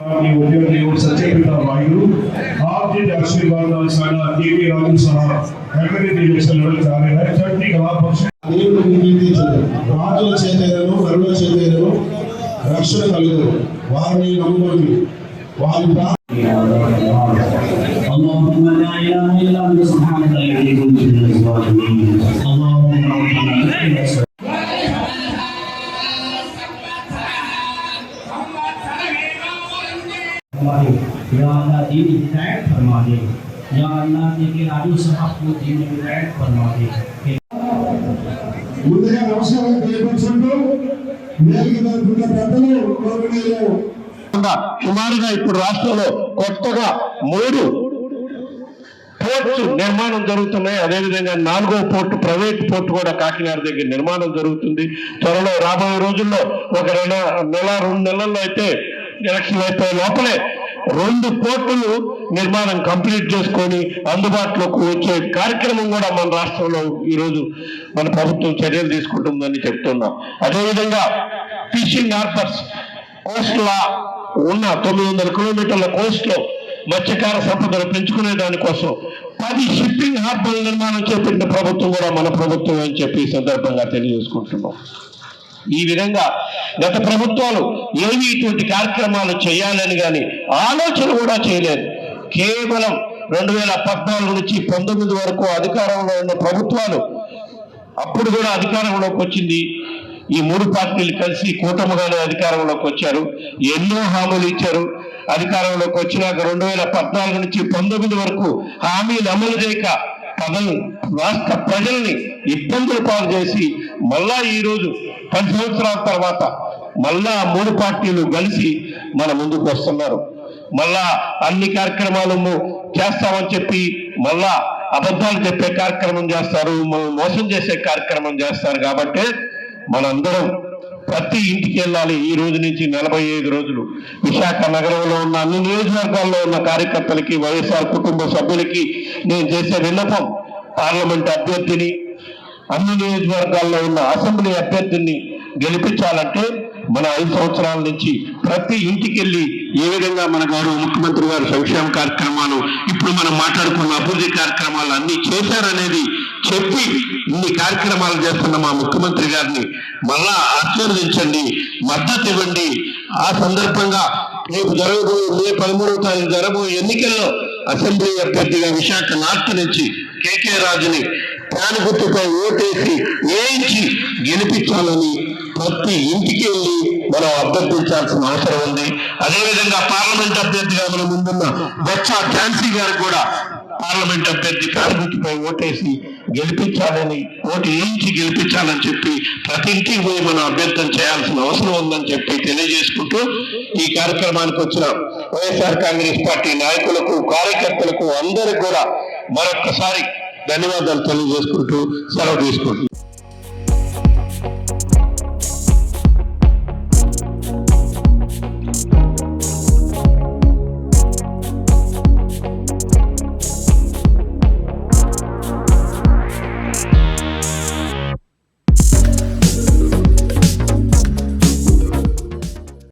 ఈ ఉద్యోగ దేవుడు సత్యపిత మహిళలు आपके आशीर्वाद और सारा देवी राजू साहब फैमिली डिरेक्शन लेवल जा रहे हैं चटनी कला पक्ष దేవుడు నియమించాడు రాజుల చేతైనను నరుల చేతైనను రక్షణ కలుగు వారిని నమ్ముకొని వారి اللهم لا اله الا انت سبحانك اني كنت من الظالمين हमारे या अल्लाह दीन हिदायत फरमा दे या अल्लाह के राजू साहब को दीन हिदायत फरमा दे ముందుగా నమస్కారం తెలియపరుచుకుంటూ నేలకి తరపున పెద్దలు గౌరవనీయులు సుమారుగా ఇప్పుడు రాష్ట్రంలో కొత్తగా మూడు పోర్ట్స్ నిర్మాణం జరుగుతున్నాయి అదేవిధంగా నాలుగో పోర్టు ప్రైవేట్ పోర్టు కూడా కాకినాడ దగ్గర నిర్మాణం జరుగుతుంది త్వరలో రాబోయే రోజుల్లో ఒక రెండు నెల రెండు నెలల్లో అయితే ఎలక్షన్ అయిపోయే లోపలే రెండు కోట్లు నిర్మాణం కంప్లీట్ చేసుకొని అందుబాటులోకి వచ్చే కార్యక్రమం కూడా మన రాష్ట్రంలో ఈరోజు మన ప్రభుత్వం చర్యలు తీసుకుంటుందని చెప్తున్నాం. అదేవిధంగా ఫిషింగ్ హార్బర్స్ కోస్ట్ లా ఉన్న తొమ్మిది వందల కిలోమీటర్ల కోస్ట్లో మత్స్యకార సంపదను పెంచుకునే దానికోసం పది షిప్పింగ్ హార్బర్ల నిర్మాణం చేపట్టిన ప్రభుత్వం కూడా మన ప్రభుత్వం అని చెప్పి ఈ సందర్భంగా తెలియజేసుకుంటున్నాం. ఈ విధంగా గత ప్రభుత్వాలు ఏవి ఇటువంటి కార్యక్రమాలు చేయాలని కానీ ఆలోచన కూడా చేయలేదు. కేవలం రెండు వేల పద్నాలుగు నుంచి పంతొమ్మిది వరకు అధికారంలో ఉన్న ప్రభుత్వాలు అప్పుడు కూడా అధికారంలోకి వచ్చింది. ఈ మూడు పార్టీలు కలిసి కూటమిగానే అధికారంలోకి వచ్చారు. ఎన్నో హామీలు ఇచ్చారు. అధికారంలోకి వచ్చినాక రెండు వేల పద్నాలుగు నుంచి పంతొమ్మిది వరకు హామీలు అమలు చేయక పదవి రాష్ట్ర ప్రజల్ని ఇబ్బందులు పాలు చేసి మళ్ళా ఈరోజు పది సంవత్సరాల తర్వాత మళ్ళా మూడు పార్టీలు కలిసి మన ముందుకు వస్తున్నారు. మళ్ళా అన్ని కార్యక్రమాలు చేస్తామని చెప్పి మళ్ళా అబద్ధాలు చెప్పే కార్యక్రమం చేస్తారు మనం మోసం చేసే కార్యక్రమం చేస్తారు కాబట్టి మనందరం ప్రతి ఇంటికి వెళ్ళాలి ఈ రోజు నుంచి నలభై ఐదు రోజులు. విశాఖ నగరంలో ఉన్న అన్ని నియోజకవర్గాల్లో ఉన్న కార్యకర్తలకి వైఎస్ఆర్ కుటుంబ సభ్యులకి నేను చేసే విన్నపం పార్లమెంట్ అభ్యర్థిని అన్ని నియోజకవర్గాల్లో ఉన్న అసెంబ్లీ అభ్యర్థిని గెలిపించాలంటే మన ఐదు సంవత్సరాల నుంచి ప్రతి ఇంటికి వెళ్ళి ఏ విధంగా మన గౌరవ ముఖ్యమంత్రి గారు సంక్షేమ కార్యక్రమాలు ఇప్పుడు మనం మాట్లాడుకున్న అభివృద్ధి కార్యక్రమాలు అన్ని చేశారనేది చెప్పి ఇన్ని కార్యక్రమాలు చేస్తున్న మా ముఖ్యమంత్రి గారిని మళ్ళా ఆశీర్వదించండి మద్దతు ఇవ్వండి. ఆ సందర్భంగా రేపు జరగబోయే మే పదమూడవ తారీఖు జరగబోయే ఎన్నికల్లో అసెంబ్లీ అభ్యర్థిగా విశాఖ నార్త్ నుంచి కేకే రాజుని ప్రాణ గుర్తుపై ఓటేసి వేయించి గెలిపించాలని ప్రతి ఇంటికి వెళ్ళి మనం అభ్యర్థించాల్సిన అవసరం ఉంది. అదేవిధంగా పార్లమెంట్ అభ్యర్థిగా మన ముందున్న బొత్స ఝాన్సీ గారు కూడా పార్లమెంట్ అభ్యర్థి ప్రాణ గుర్తుపై ఓటేసి గెలిపించాలని ఓటు వేయించి గెలిపించాలని చెప్పి ప్రతి ఇంటికి పోయి మనం అభ్యర్థన చేయాల్సిన అవసరం ఉందని చెప్పి తెలియజేసుకుంటూ ఈ కార్యక్రమానికి వచ్చిన వైఎస్ఆర్ కాంగ్రెస్ పార్టీ నాయకులకు కార్యకర్తలకు అందరికి కూడా మరొక్కసారి ధన్యవాదాలు తెలియజేసుకుంటూ సెలవు తీసుకుంటున్నాం.